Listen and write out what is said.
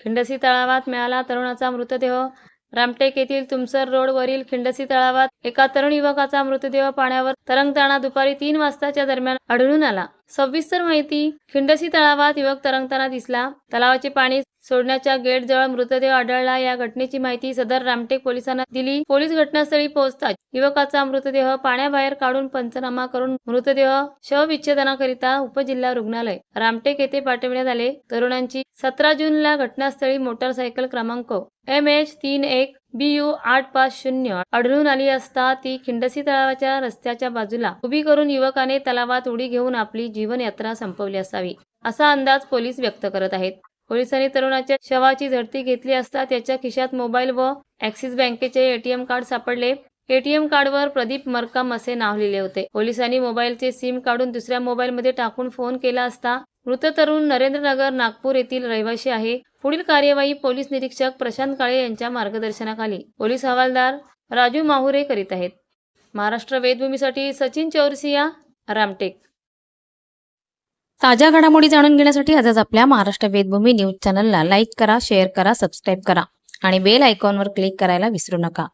खिंडसी तळावात मिळाला तरुणाचा मृतदेह. रामटेक येथील तुमसर रोडवरील खिंडसी तळावात एका तरुण युवकाचा मृतदेह पाण्यावर तरंगताना दुपारी तीन वाजताच्या दरम्यान आढळून आला. सविस्तर माहिती. खिंडसी तळावात युवक तरंगताना दिसला. तलावाचे पाणी सोडण्याच्या गेट जवळ मृतदेह आढळला. या घटनेची माहिती सदर रामटेक पोलिसांना दिली. पोलीस घटनास्थळी पोहोचताच युवकाचा मृतदेह पाण्याबाहेर काढून पंचनामा करून मृतदेह शवविच्छेदनाकरिता उपजिल्हा रुग्णालय रामटेक येथे पाठविण्यात आले. तरुणांची सतरा जूनला घटनास्थळी मोटारसायकल क्रमांक एम एच तीन एक बी यू आठ पाच शून्य आढळून आली असता ती खिंडसी तलावाच्या रस्त्याच्या बाजूला उभी करून युवकाने तलावात उडी घेऊन आपली जीवनयात्रा संपवली असावी असा अंदाज पोलीस व्यक्त करत आहेत. पोलिसांनी तरुणाच्या शवाची झडती घेतली असता त्याच्या खिशात मोबाईल व ऍक्सिस बँकेचे एटीएम कार्ड सापडले. एटीएम कार्डवर प्रदीप मरकाम असे नाव लिहिले होते. पोलिसांनी मोबाईलचे सिम काढून दुसऱ्या मोबाईलमध्ये टाकून फोन केला असता मृत तरुण नरेंद्रनगर नागपूर येथील रहिवासी आहे. पुढील कार्यवाही पोलीस निरीक्षक प्रशांत काळे यांच्या मार्गदर्शनाखाली पोलीस हवालदार राजू माहुरे करीत आहेत. महाराष्ट्र वेदभूमीसाठी सचिन चौरसिया रामटेक. ताज्या घडामोडी जाणून घेण्यासाठी आजच आपल्या महाराष्ट्र वेदभूमी न्यूज चॅनलला लाईक करा शेअर करा सबस्क्राईब करा आणि बेल आयकॉनवर क्लिक करायला विसरू नका.